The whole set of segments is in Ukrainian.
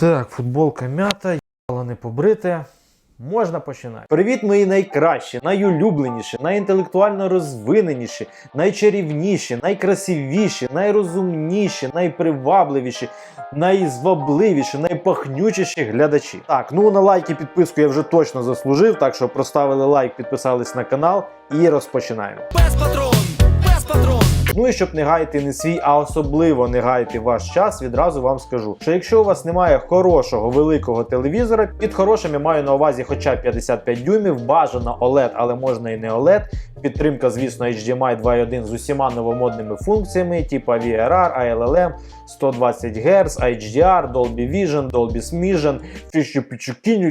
Так, футболка м'ята, їбало не побрите. Можна починати. Привіт, мої найкращі, найулюбленіші, найінтелектуально розвиненіші, найчарівніші, найкрасивіші, найрозумніші, найпривабливіші, найзвабливіші, найпахнючіші глядачі. Так, ну на лайк і підписку я вже точно заслужив, так що проставили лайк, підписались на канал і розпочинаємо. Без патрон, без патрон. Ну і щоб не гаяти не свій, а особливо не гаяти ваш час, відразу вам скажу, що якщо у вас немає хорошого великого телевізора, під хорошим я маю на увазі хоча 55 дюймів, бажано OLED, але можна і не OLED. Підтримка, звісно, HDMI 2.1 з усіма новомодними функціями, типу VRR, ILLM, 120 Гц, HDR, Dolby Vision, Dolby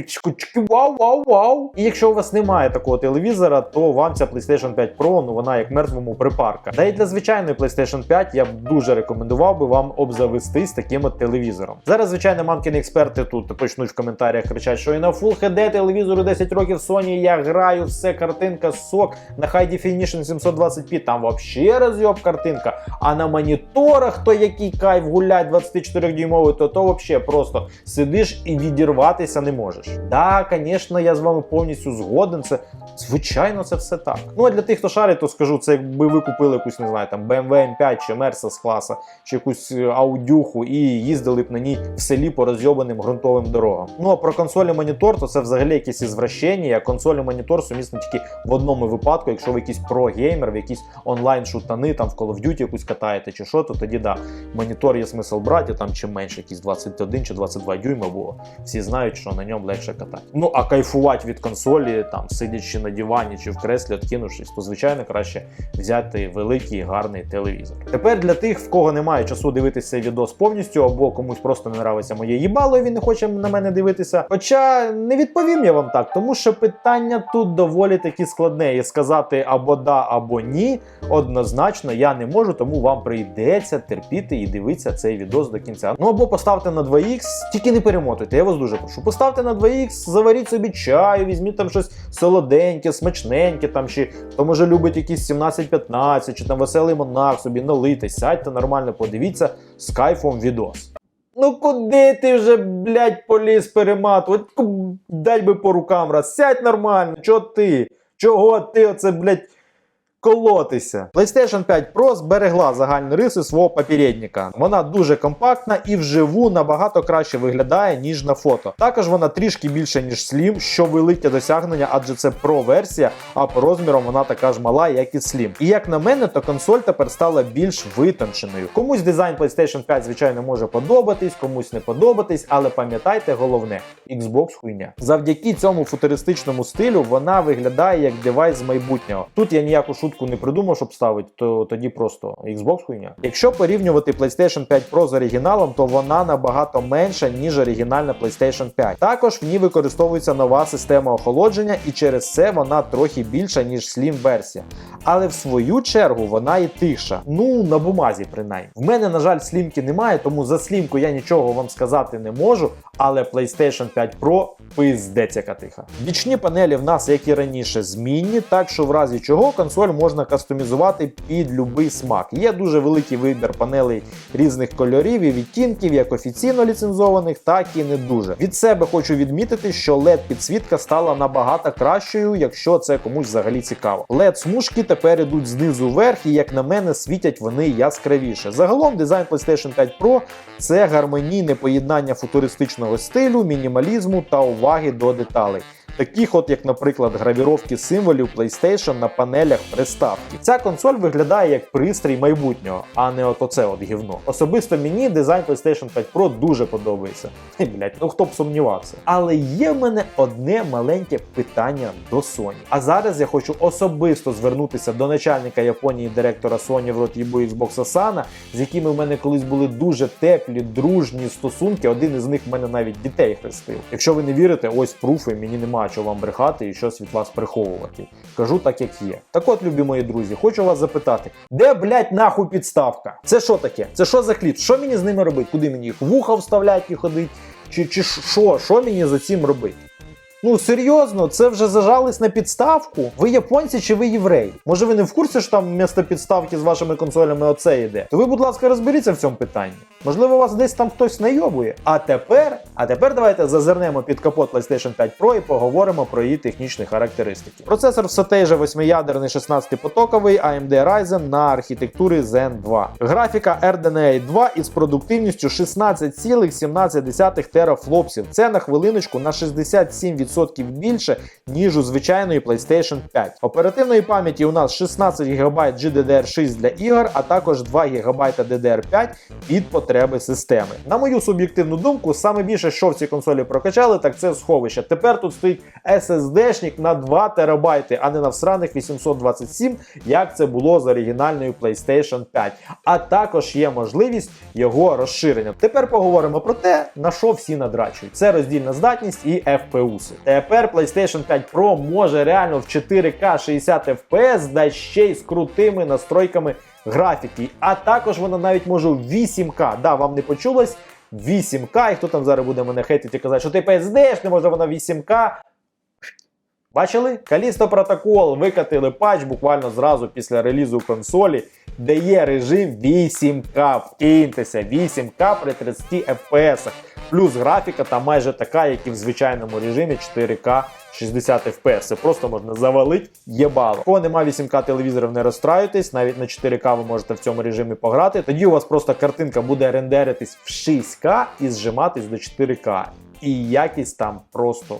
чкучки, вау, вау, вау. І якщо у вас немає такого телевізора, то вам ця PlayStation 5 Pro, ну вона як мертвому припарка. Да і для звичайної PlayStation 5 я б дуже рекомендував би вам обзавестись таким от телевізором. Зараз, звичайно, мамкіни експерти тут почнуть в коментарях кричати, що і на Full HD телевізору 10 років Sony я граю, все картинка сок, на High Definition 720p там вообще розйоб картинка. А на моніторах то який кайф гулять 24 дюймовий, то то вообще просто сидиш і відірватися не можеш. Да, звісно, я з вами повністю згоден. Це звичайно, це все так. Ну а для тих, хто шарить, то скажу, це якби ви купили якусь, не знаю, там BMW M5 чи Mercedes класа, чи якусь е, аудюху і їздили б на ній в селі по розйобаним ґрунтовим дорогам. Ну а про консолі монітор, то це взагалі якесь ізвращення. Консолі монітор сумісно тільки в одному випадку, якщо ви якийсь про-геймер, в якісь онлайн-шутани, там в Call of Duty якусь катаєте чи що, то тоді да, монітор є смисл брати, там чим менше, якісь 21 чи 22 дюйма, бо всі знають, що на ньому легше катати. Ну а кайфувати від консолі, там сидячи на дивані чи в креслі, откинувшись, то звичайно краще взяти великий гарний телевізор. Тепер для тих, в кого немає часу дивитися цей відос повністю, або комусь просто не нравиться моє їбало, і він не хоче на мене дивитися. Хоча не відповім я вам так, тому що питання тут доволі таки складне, і сказати або да, або ні, однозначно я не можу, тому вам прийдеться терпіти і дивитися цей відос до кінця. Ну або поставте на 2х, тільки не перемотуйте, я вас дуже прошу. Поставте на 2х, заваріть собі чаю, візьміть там щось солоденьке, смачненьке, там чи хто може любить якісь 17-15, чи там веселий монах собі налити, сядьте нормально, подивіться з кайфом відос. Ну куди ти вже, блядь, поліз перематувати? Дай би по рукам раз, сядь нормально, чого ти? Чого ти оце, блядь, колотися? PlayStation 5 Pro зберегла загальні риси свого попередника. Вона дуже компактна і вживу набагато краще виглядає, ніж на фото. Також вона трішки більше, ніж Slim, що велике досягнення, адже це Pro версія, а по розмірам вона така ж мала, як і Slim. І як на мене, то консоль тепер стала більш витонченою. Комусь дизайн PlayStation 5, звичайно, може подобатись, комусь не подобатись, але пам'ятайте головне: Xbox хуйня. Завдяки цьому футуристичному стилю вона виглядає як девайс з майбутнього. Тут я ніяку шутку не придумав, щоб ставити, то тоді просто Xbox хуйня. Якщо порівнювати PlayStation 5 Pro з оригіналом, то вона набагато менша, ніж оригінальна PlayStation 5. Також в ній використовується нова система охолодження, і через це вона трохи більша, ніж Slim версія. Але в свою чергу вона і тиша. Ну, на бумазі, принаймні. В мене, на жаль, слімки немає, тому за слімку я нічого вам сказати не можу. Але PlayStation 5 Pro пиздець яка тиха. Бічні панелі в нас, як і раніше, змінні, так що в разі чого консоль можна кастомізувати під будь-який смак. Є дуже великий вибір панелей різних кольорів і відтінків, як офіційно ліцензованих, так і не дуже. Від себе хочу відмітити, що LED підсвітка стала набагато кращою, якщо це комусь взагалі цікаво. LED смужки тепер ідуть знизу вверх, і як на мене, світять вони яскравіше. Загалом дизайн PlayStation 5 Pro це гармонійне поєднання футуристичного стилю, мінімалізму та уваги до деталей. Таких, от як, наприклад, гравіровки символів PlayStation на панелях приставки. Ця консоль виглядає як пристрій майбутнього, а не от оце от гівно. Особисто мені дизайн PlayStation 5 Pro дуже подобається. Хе, Блять, ну хто б сумнівався. Але є в мене одне маленьке питання до Sony. А зараз я хочу особисто звернутися до начальника Японії директора Sony в рот їбу Xbox Asana, з якими в мене колись були дуже теплі, дружні стосунки. Один із них в мене навіть дітей хрестив. Якщо ви не вірите, ось пруфи, мені нема чого вам брехати і щось від вас приховувати. Кажу так, як є. Так от, любі мої друзі, хочу вас запитати, де, блять, нахуй підставка? Це що таке? Це що за хліб? Що мені з ними робити? Куди мені їх вуха вставляти і ходити? Чи, чи що? Що мені за цим робити? Ну серйозно, це вже зажались на підставку. Ви японці чи ви євреї? Може ви не в курсі, що там вмісто підставки з вашими консолями оце йде? То ви, будь ласка, розберіться в цьому питанні. Можливо, вас десь там хтось найобує. А тепер, а тепер давайте зазирнемо під капот PlayStation 5 Pro і поговоримо про її технічні характеристики. Процесор все той же 8-ядерний 16-потоковий AMD Ryzen на архітектурі Zen 2. Графіка RDNA 2 із продуктивністю 16,17 терафлопсів. Це на хвилиночку на 67% більше, ніж у звичайної PlayStation 5. Оперативної пам'яті у нас 16 ГБ GDDR6 для ігор, а також 2 ГБ DDR5 під потреби системи. На мою суб'єктивну думку, саме більше, що в цій консолі прокачали, так це сховище. Тепер тут стоїть SSD-шник на 2 терабайти, а не на всраних 827, як це було з оригінальною PlayStation 5. А також є можливість його розширення. Тепер поговоримо про те, на що всі надрачують. Це роздільна здатність і FPS. Тепер PlayStation 5 Pro може реально в 4К 60 FPS, да ще й з крутими настройками графіки. А також вона навіть може в 8К. Да, вам не почулось. 8К, і хто там зараз буде мене хейтити і казати, що ти PSD, не може вона 8К. Бачили? Калісто протокол викатили патч буквально зразу після релізу консолі, де є режим 8К. Вкиньтеся, 8К при 30 FPS. Плюс графіка там майже така, як і в звичайному режимі 4К 60 FPS. Це просто можна завалити єбало. Кого нема 8К телевізорів, не розстраюйтесь, навіть на 4К ви можете в цьому режимі пограти. Тоді у вас просто картинка буде рендеритись в 6К і зжиматись до 4К. І якість там просто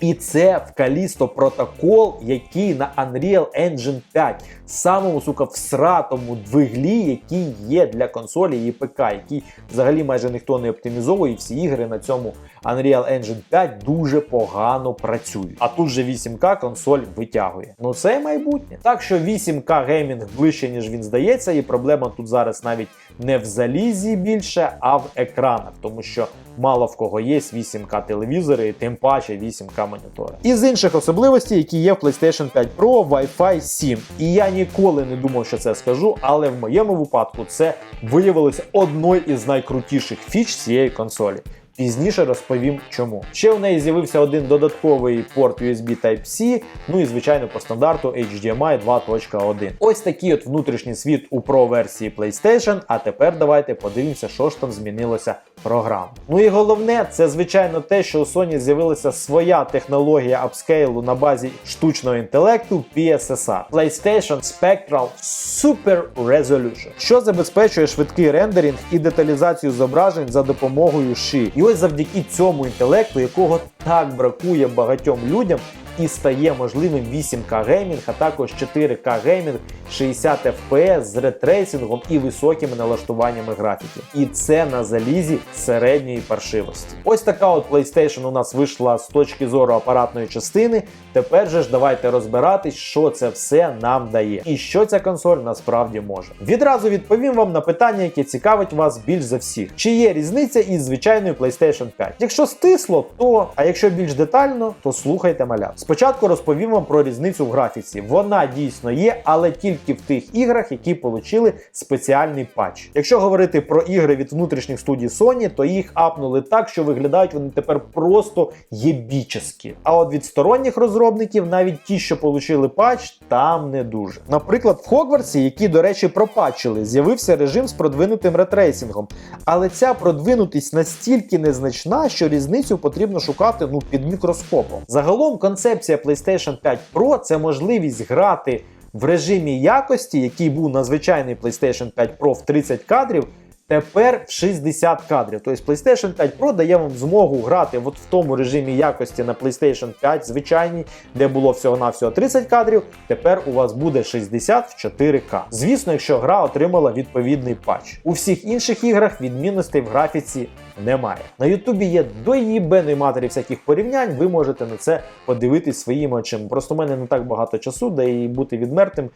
і це в Калісто протокол, який на Unreal Engine 5, самому сука всратому двиглі, який є для консолі і ПК, який взагалі майже ніхто не оптимізовує, і всі ігри на цьому Unreal Engine 5 дуже погано працюють. А тут же 8К консоль витягує. Ну це майбутнє. Так що 8К геймінг ближче, ніж він здається, і проблема тут зараз навіть не в залізі більше, а в екранах, тому що мало в кого є 8К телевізори, і тим паче 8К монітори. Із інших особливостей, які є в PlayStation 5 Pro, Wi-Fi 7. І я ніколи не думав, що це скажу, але в моєму випадку це виявилося одною із найкрутіших фіч цієї консолі. Пізніше розповім чому. Ще в неї з'явився один додатковий порт USB Type-C, ну і звичайно по стандарту HDMI 2.1. Ось такий от внутрішній світ у Pro версії PlayStation. А тепер давайте подивимося, що ж там змінилося програм. Ну і головне, це звичайно те, що у Sony з'явилася своя технологія апскейлу на базі штучного інтелекту PSSR PlayStation Spectral Super Resolution, що забезпечує швидкий рендеринг і деталізацію зображень за допомогою ши. І ось завдяки цьому інтелекту, якого так бракує багатьом людям. І стає можливим 8К геймінг, а також 4К геймінг, 60 FPS з ретрейсингом і високими налаштуваннями графіки. І це на залізі середньої паршивості. Ось така от PlayStation у нас вийшла з точки зору апаратної частини. Тепер же ж давайте розбиратись, що це все нам дає, і що ця консоль насправді може. Відразу відповім вам на питання, яке цікавить вас більш за всіх: чи є різниця із звичайною PlayStation 5? Якщо стисло, то а якщо більш детально, то слухайте малят. Спочатку розповім вам про різницю в графіці. Вона дійсно є, але тільки в тих іграх, які отримали спеціальний патч. Якщо говорити про ігри від внутрішніх студій Sony, то їх апнули так, що виглядають вони тепер просто єбічески. А от від сторонніх розробників, навіть ті, що отримали патч, там не дуже. Наприклад, в Хогвартсі, які, до речі, пропатчили, з'явився режим з продвинутим ретрейсингом. Але ця продвинутість настільки незначна, що різницю потрібно шукати ну під мікроскопом. Загалом концепція PlayStation 5 Pro це можливість грати в режимі якості, який був на звичайний PlayStation 5 Pro в 30 кадрів. Тепер в 60 кадрів. Тобто PlayStation 5 Pro дає вам змогу грати от в тому режимі якості на PlayStation 5 звичайній, де було всього-навсього 30 кадрів. Тепер у вас буде 60 в 4К. Звісно, якщо гра отримала відповідний патч. У всіх інших іграх відмінностей в графіці немає. На Ютубі є доїбеної матері всяких порівнянь, ви можете на це подивитись своїми очима. Просто в мене не так багато часу, де і бути відмертим.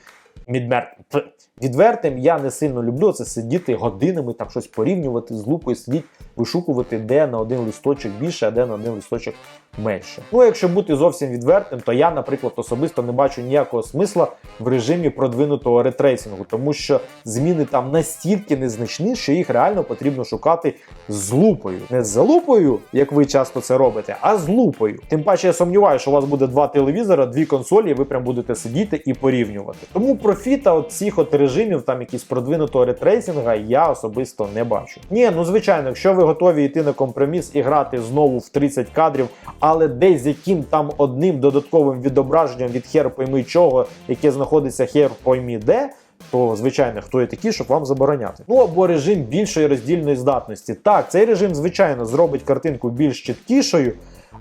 Тьфу. Відвертим я не сильно люблю це сидіти годинами, там щось порівнювати з лупою, сидіти вишукувати, де на один листочок більше, а де на один листочок менше. Ну, якщо бути зовсім відвертим, то я, наприклад, особисто не бачу ніякого смисла в режимі продвинутого ретрейсингу, тому що зміни там настільки незначні, що їх реально потрібно шукати з лупою. Не з залупою, як ви часто це робите, а з лупою. Тим паче я сумніваюся, що у вас буде два телевізора, дві консолі, і ви прям будете сидіти і порівнювати. Тому профіта от цих от режимів, там якісь продвинутого ретрейсинга, я особисто не бачу. Ні, ну звичайно, якщо ви готові йти на компроміс і грати знову в 30 кадрів, але десь з яким там одним додатковим відображенням від хер пойми чого, яке знаходиться хер поймі де. То, звичайно, хто є такі, щоб вам забороняти. Ну або режим більшої роздільної здатності. Так, цей режим, звичайно, зробить картинку більш чіткішою,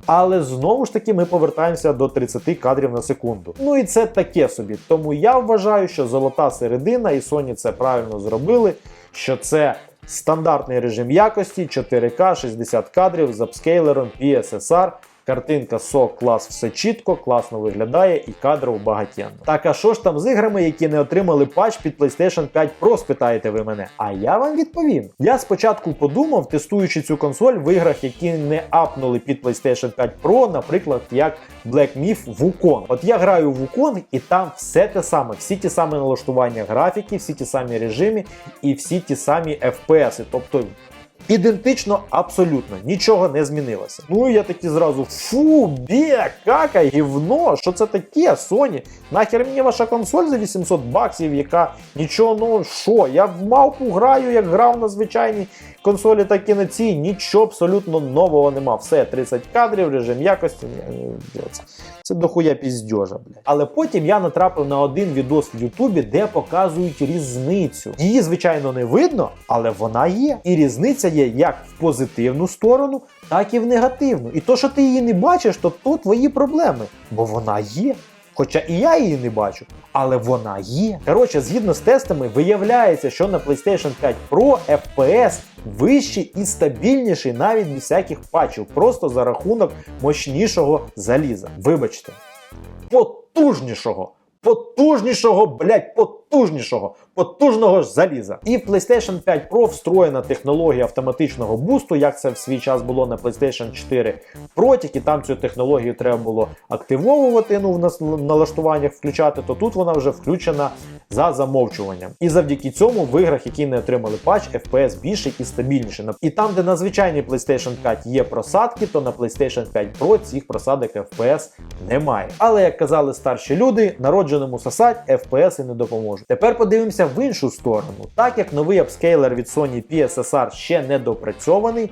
але знову ж таки ми повертаємося до 30 кадрів на секунду. Ну і це таке собі. Тому я вважаю, що золота середина, і Sony це правильно зробили, що це стандартний режим якості 4К 60 кадрів з апскейлером PSSR. Картинка сок, клас, все чітко, класно виглядає і кадров багатенно. Так а що ж там з іграми, які не отримали патч під PlayStation 5 Pro, спитаєте ви мене? А я вам відповім. Я спочатку подумав, тестуючи цю консоль в іграх, які не апнули під PlayStation 5 Pro, наприклад, як Black Myth Wukong. От я граю в Wukong, і там все те саме, всі ті самі налаштування графіки, всі ті самі режими і всі ті самі FPS. Тобто Ідентично, абсолютно нічого не змінилося. Ну я такі зразу фу, бє, кака, гівно, що це таке, Sony? Нахер мені ваша консоль за 800 баксів, яка нічого, ну що, я в мавку граю, як грав на звичайній консолі, так і на цій, нічого абсолютно нового нема. Все, 30 кадрів, режим якості. це дохуя піздьожа, блядь. Але потім я натрапив на один відос в Ютубі, де показують різницю. Її, звичайно, не видно, але вона є. І різниця є як в позитивну сторону, так і в негативну. І то, що ти її не бачиш, то то твої проблеми, бо вона є. Хоча і я її не бачу, але вона є. Коротше, згідно з тестами, виявляється, що на PlayStation 5 Pro FPS вищий і стабільніший навіть без всяких патчів, просто за рахунок мощнішого заліза. Вибачте, потужнішого. Потужнішого, блять, потужнішого, потужного ж заліза. І в PlayStation 5 Pro встроєна технологія автоматичного бусту, як це в свій час було на PlayStation 4 Pro, тільки там цю технологію треба було активовувати, ну в нас налаштуваннях включати, то тут вона вже включена за замовчуванням. І завдяки цьому в іграх, які не отримали патч, FPS більший і стабільніший. І там, де на звичайній PlayStation 5 є просадки, то на PlayStation 5 Pro цих просадок FPS немає. Але як казали старші люди, народженому сосать FPS і не допоможуть. Тепер подивимося в іншу сторону. Так як новий апскейлер від Sony PSSR ще не допрацьований,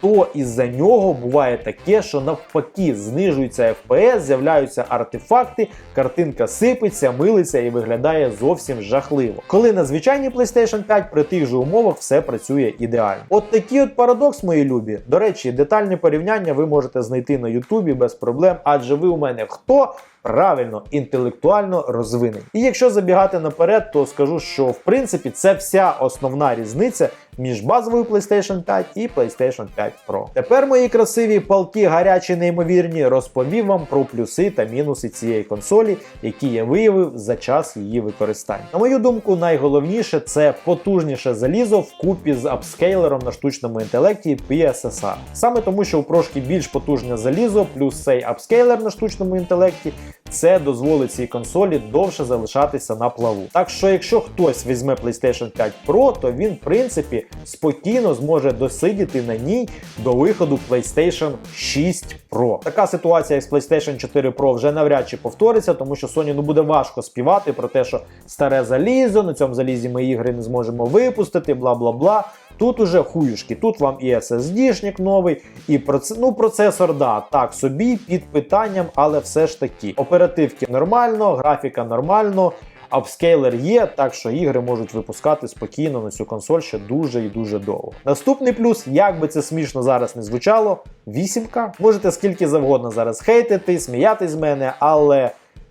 то із-за нього буває таке, що навпаки знижується FPS, з'являються артефакти, картинка сипеться, милиться і виглядає зовсім жахливо. Коли на звичайній PlayStation 5 при тих же умовах все працює ідеально. От такий от парадокс, мої любі. До речі, детальне порівняння ви можете знайти на Ютубі без проблем, адже ви у мене хто? Правильно, інтелектуально розвинені. І якщо забігати наперед, то скажу, що в принципі це вся основна різниця між базовою PlayStation 5 і PlayStation 5 Pro. Тепер, мої красиві палки, гарячі, неймовірні, розповім вам про плюси та мінуси цієї консолі, які я виявив за час її використання. На мою думку, найголовніше це потужніше залізо вкупі з апскейлером на штучному інтелекті PSSR. Саме тому, що у прошки більш потужне залізо, плюс цей апскейлер на штучному інтелекті. Це дозволить цій консолі довше залишатися на плаву. Так що, якщо хтось візьме PlayStation 5 Pro, то він, в принципі, спокійно зможе досидіти на ній до виходу PlayStation 6 Pro. Така ситуація з PlayStation 4 Pro вже навряд чи повториться, тому що Sony ну буде важко співати про те, що старе залізо, на цьому залізі ми ігри не зможемо випустити, бла бла бла. Тут уже хуюшки, тут вам і SSD-шник новий, і проц... ну, процесор, да, так собі, під питанням, але все ж таки. Оперативки нормально, графіка нормально, апскейлер є, так що ігри можуть випускати спокійно на цю консоль ще дуже і дуже довго. Наступний плюс, як би це смішно зараз не звучало, 8К. Можете скільки завгодно зараз хейтити, сміятись з мене, але.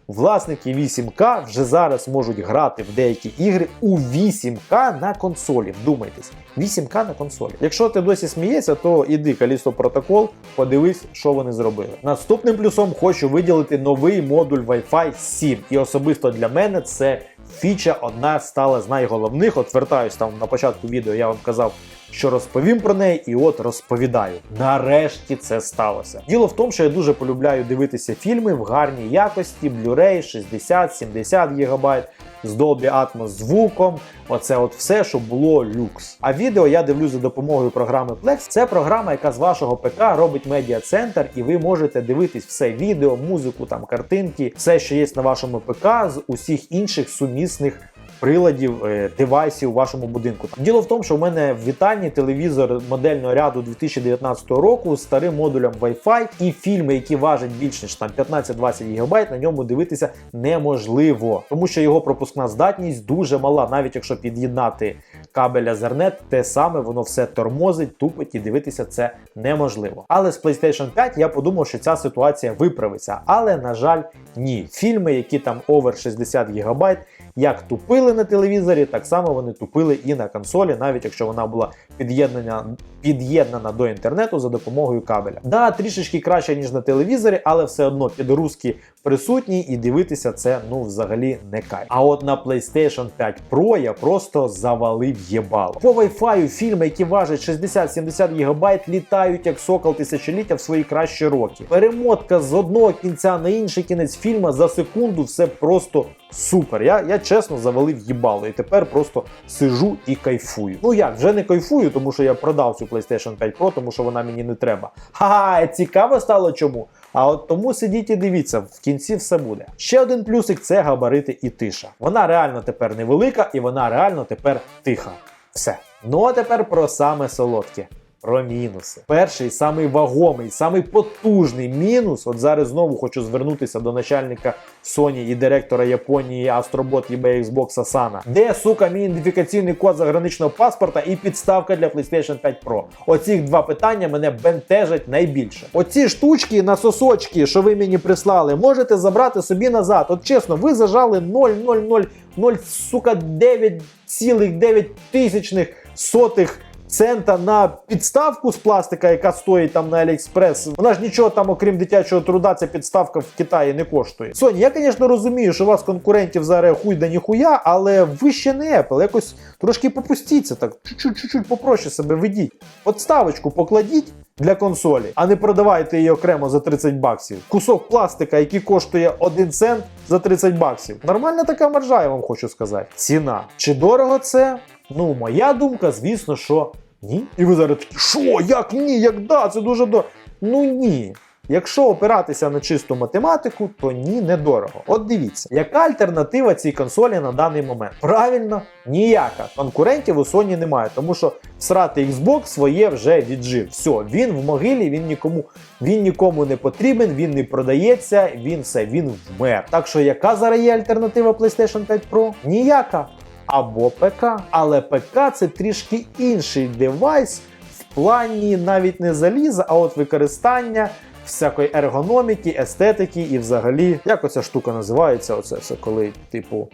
Власники 8К вже зараз можуть грати в деякі ігри у 8К на консолі. Вдумайтесь, 8К на консолі. Якщо ти досі смієшся, то іди Калісто протокол, подивись, що вони зробили. Наступним плюсом хочу виділити новий модуль Wi-Fi 7. І особисто для мене це фіча одна стала з найголовних. От вертаюсь там на початку відео, я вам казав що розповім про неї, і от розповідаю. Нарешті це сталося. Діло в тому, що я дуже полюбляю дивитися фільми в гарній якості, Blu-ray 60-70 ГБ з Dolby Atmos звуком. Оце от все, що було люкс. А відео я дивлюсь за допомогою програми Plex. Це програма, яка з вашого ПК робить медіа-центр, і ви можете дивитись все відео, музику, там картинки, все, що є на вашому ПК, з усіх інших сумісних. Приладів е, девайсів у вашому будинку. Діло в тому, що в мене в вітальні телевізор модельного ряду 2019 року з старим модулем Wi-Fi і фільми, які важать більше ніж там 15-20 ГБ, на ньому дивитися неможливо, тому що його пропускна здатність дуже мала. Навіть якщо під'єднати кабель Ethernet, те саме воно все тормозить, тупить і дивитися це неможливо. Але з PlayStation 5 я подумав, що ця ситуація виправиться. Але на жаль, ні. Фільми, які там over 60 ГБ, як тупили на телевізорі, так само вони тупили і на консолі, навіть якщо вона була під'єднана під'єднана до інтернету за допомогою кабеля. Да, трішечки краще ніж на телевізорі, але все одно підрузки присутні, і дивитися це ну взагалі не кайф. А от на PlayStation 5 Pro я просто завалив єбало. По Wi-Fi фільми, які важать 60-70 ГБ, літають як сокол тисячоліття в свої кращі роки. Перемотка з одного кінця на інший кінець фільму за секунду все просто супер. Я, я чесно завалив їбало, і тепер просто сижу і кайфую. Ну як, вже не кайфую, тому що я продав цю PlayStation 5 Pro, тому що вона мені не треба. Ха, цікаво стало чому. А от тому сидіть і дивіться, в кінці все буде. Ще один плюсик це габарити і тиша. Вона реально тепер невелика і вона реально тепер тиха. Все. Ну а тепер про саме солодке. Про мінуси. Перший, самий вагомий, самий потужний мінус. От зараз знову хочу звернутися до начальника Sony і директора Японії Astrobot eBay Xbox Asana. Де, сука, мій ідентифікаційний код заграничного паспорта і підставка для PlayStation 5 Pro? Оці два питання мене бентежать найбільше. Оці штучки на сосочки, що ви мені прислали, можете забрати собі назад. От чесно, ви зажали 0,000, сука, 9,9 тисячних сотих цента на підставку з пластика, яка стоїть там на Aliexpress. Вона ж нічого там, окрім дитячого труда, ця підставка в Китаї не коштує. Sony, я, звісно, розумію, що у вас конкурентів зараз хуй да ніхуя, але ви ще не Apple. Якось трошки попустіться так, чуть-чуть попроще себе ведіть. Подставочку покладіть. Для консолі, а не продавайте її окремо за 30 баксів. Кусок пластика, який коштує 1 цент за 30 баксів. Нормальна така маржа, я вам хочу сказати. Ціна. Чи дорого це? Ну, моя думка, звісно, що ні. І ви зараз такі, що, як ні, як да, це дуже дорого. Ну ні. Якщо опиратися на чисту математику, то ні, недорого. От дивіться, яка альтернатива цій консолі на даний момент? Правильно, ніяка. Конкурентів у Sony немає, тому що всрати Xbox своє вже віджив. Все, він в могилі, він нікому, він нікому не потрібен, він не продається, він все, він вмер. Так що, яка зараз є альтернатива PlayStation 5 Pro? Ніяка. Або ПК. Але ПК це трішки інший девайс в плані навіть не заліза, а от використання всякої ергономіки, естетики і взагалі, як оця штука називається? Оце все, коли, типу.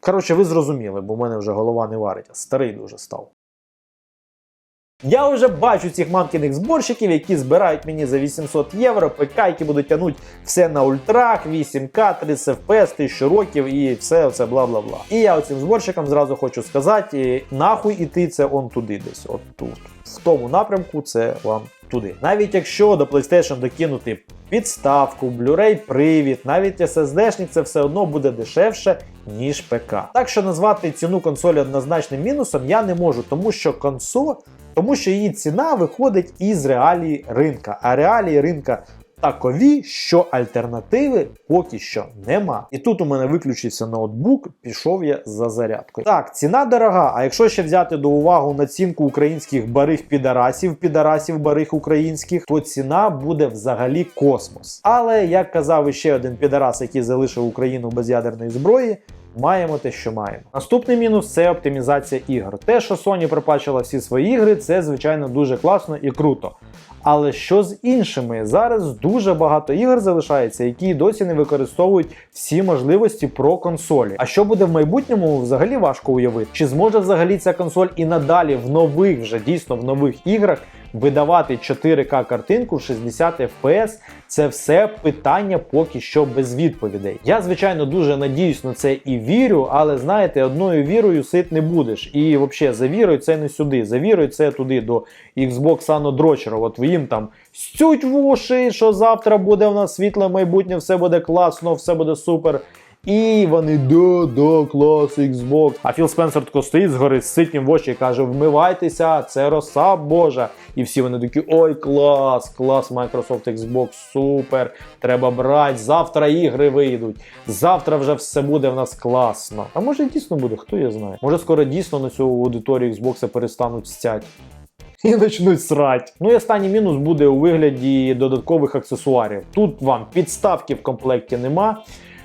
Коротше, ви зрозуміли, бо в мене вже голова не варить, старий дуже став. Я вже бачу цих мамкіних зборщиків, які збирають мені за 800 євро ПК, які будуть тягнути все на ультрах, 8К, 30 FPS, 1000 років і все це бла бла бла. І я оцим зборщикам зразу хочу сказати: нахуй іти це он туди десь. От тут. В тому напрямку це вам туди. Навіть якщо до PlayStation докинути підставку, Blu-ray привід, навіть SSD-шник, це все одно буде дешевше, ніж ПК. Так що назвати ціну консолі однозначним мінусом я не можу, тому що консоль. Тому що її ціна виходить із реалій ринка. А реалії ринка такові, що альтернативи поки що нема. І тут у мене виключився ноутбук, пішов я за зарядкою. Так, ціна дорога. А якщо ще взяти до уваги націнку українських барих підарасів, підарасів барих українських, то ціна буде взагалі космос. Але як казав іще один підарас, який залишив Україну без ядерної зброї. Маємо те, що маємо. Наступний мінус це оптимізація ігор. Те, що Sony пропачила всі свої ігри, це звичайно дуже класно і круто. Але що з іншими? Зараз дуже багато ігор залишається, які досі не використовують всі можливості про консолі. А що буде в майбутньому, взагалі важко уявити. Чи зможе взагалі ця консоль і надалі в нових, вже дійсно в нових іграх видавати 4К картинку в 60 FPS це все питання поки що без відповідей. Я, звичайно, дуже надіюсь на це і вірю, але знаєте, одною вірою сит не будеш. І взагалі за вірою це не сюди. За вірою це туди до Xbox Anno Дрочера. От ви їм там стють в уші, що завтра буде в нас світле майбутнє, все буде класно, все буде супер. І вони да, да, клас, Xbox. А Філ Спенсер тако стоїть згори з ситнім в очі і каже: вмивайтеся, це роса Божа. І всі вони такі: ой, клас, клас, Microsoft Xbox, супер. Треба брати. Завтра ігри вийдуть. Завтра вже все буде в нас класно. А може дійсно буде, хто я знає. Може скоро дійсно на цю аудиторію Xbox перестануть стять. І почнуть срать. Ну і останній мінус буде у вигляді додаткових аксесуарів. Тут вам підставки в комплекті нема.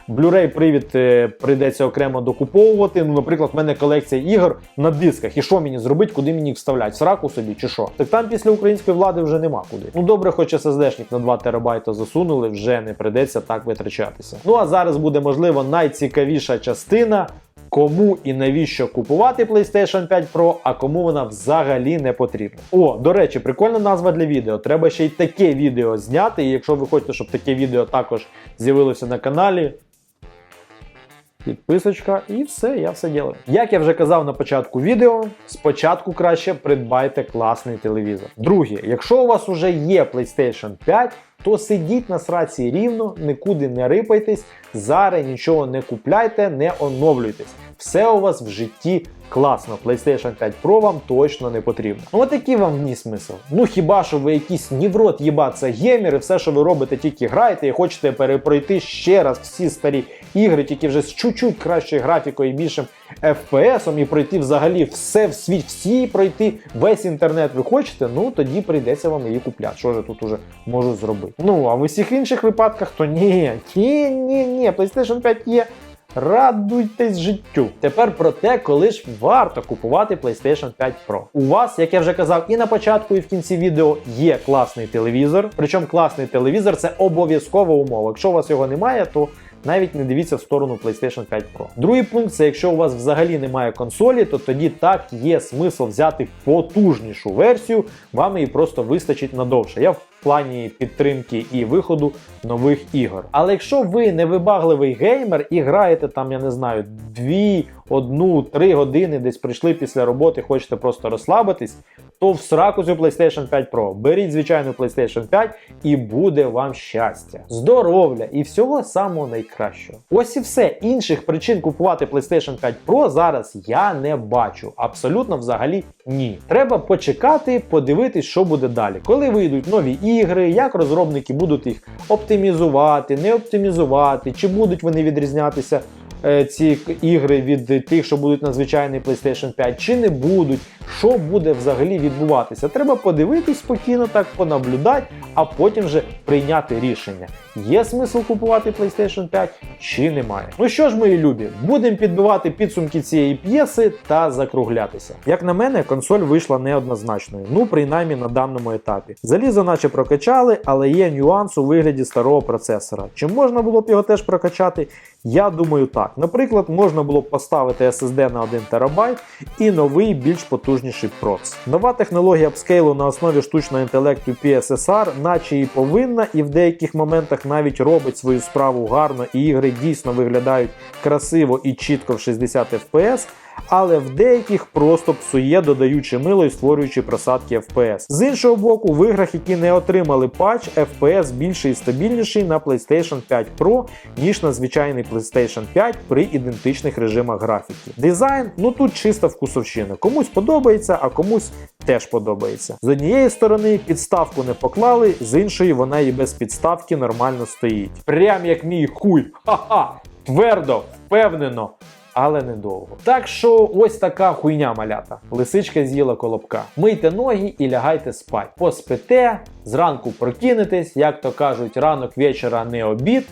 Blu-ray привід е, прийдеться окремо докуповувати. Ну, наприклад, в мене колекція ігор на дисках. І що мені зробити, куди мені їх вставляти? Сраку собі чи що? Так там після української влади вже нема куди. Ну добре, хоч SSD-шник на 2 терабайта засунули, вже не прийдеться так витрачатися. Ну а зараз буде можливо найцікавіша частина. Кому і навіщо купувати PlayStation 5 Pro, а кому вона взагалі не потрібна. О, до речі, прикольна назва для відео. Треба ще й таке відео зняти. І якщо ви хочете, щоб таке відео також з'явилося на каналі, підписочка і все, я все ділаю. Як я вже казав на початку відео, спочатку краще придбайте класний телевізор. Друге, якщо у вас уже є PlayStation 5, то сидіть на сраці рівно, нікуди не рипайтесь, зараз нічого не купляйте, не оновлюйтесь. Все у вас в житті класно. PlayStation 5 Pro вам точно не потрібно. Ну от який вам в ній смисл? Ну хіба що ви якісь ніврот їбаться геймери, все, що ви робите, тільки граєте і хочете перепройти ще раз всі старі ігри, тільки вже з чуть-чуть кращою графікою і більшим FPS і пройти взагалі все в світ, всі пройти весь інтернет ви хочете, ну тоді прийдеться вам її купляти. Що ж я тут уже можу зробити? Ну а в усіх інших випадках то ні, ні, ні, ні, PlayStation 5 є. Радуйтесь життю. Тепер про те, коли ж варто купувати PlayStation 5 Pro. У вас, як я вже казав, і на початку, і в кінці відео є класний телевізор. Причому класний телевізор це обов'язкова умова. Якщо у вас його немає, то навіть не дивіться в сторону PlayStation 5 Pro. Другий пункт це якщо у вас взагалі немає консолі, то тоді так є смисл взяти потужнішу версію, вам її просто вистачить надовше. Я в плані підтримки і виходу нових ігор. Але якщо ви не вибагливий геймер і граєте там, я не знаю, 2, 1, 3 години десь прийшли після роботи, хочете просто розслабитись, то в сраку цю PlayStation 5 Pro. Беріть звичайну PlayStation 5 і буде вам щастя, здоров'я і всього самого найкращого. Ось і все. Інших причин купувати PlayStation 5 Pro зараз я не бачу. Абсолютно взагалі ні. Треба почекати, подивитись, що буде далі. Коли вийдуть нові ігри, як розробники будуть їх оптимізувати, не оптимізувати, чи будуть вони відрізнятися ці ігри від тих, що будуть на звичайний PlayStation 5, чи не будуть, що буде взагалі відбуватися. Треба подивитись спокійно, так понаблюдати, а потім вже прийняти рішення. Є смисл купувати PlayStation 5 чи немає. Ну що ж, мої любі, будемо підбивати підсумки цієї п'єси та закруглятися. Як на мене, консоль вийшла неоднозначною, ну принаймні на даному етапі. Залізо наче прокачали, але є нюанс у вигляді старого процесора. Чи можна було б його теж прокачати? Я думаю так. Наприклад, можна було б поставити SSD на 1 ТБ і новий більш потужніший проц. Нова технологія апскейлу на основі штучного інтелекту PSSR, наче і повинна, і в деяких моментах навіть робить свою справу гарно, і ігри дійсно виглядають красиво і чітко в 60 FPS. Але в деяких просто псує, додаючи мило і створюючи просадки FPS. З іншого боку, в іграх, які не отримали патч, FPS більший і стабільніший на PlayStation 5 Pro, ніж на звичайний PlayStation 5 при ідентичних режимах графіки. Дизайн, ну тут чиста вкусовщина. Комусь подобається, а комусь теж подобається. З однієї сторони підставку не поклали, з іншої вона і без підставки нормально стоїть. Прям як мій хуй. Ха-ха! Твердо, впевнено але недовго. Так що ось така хуйня малята. Лисичка з'їла колобка. Мийте ноги і лягайте спать. Поспите, зранку прокинетесь, як то кажуть, ранок вечора не обід.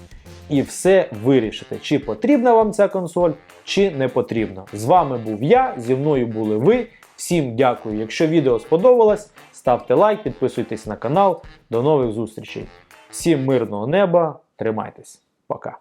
І все вирішите, чи потрібна вам ця консоль, чи не потрібна. З вами був я, зі мною були ви. Всім дякую. Якщо відео сподобалось, ставте лайк, підписуйтесь на канал. До нових зустрічей. Всім мирного неба, тримайтесь. Пока.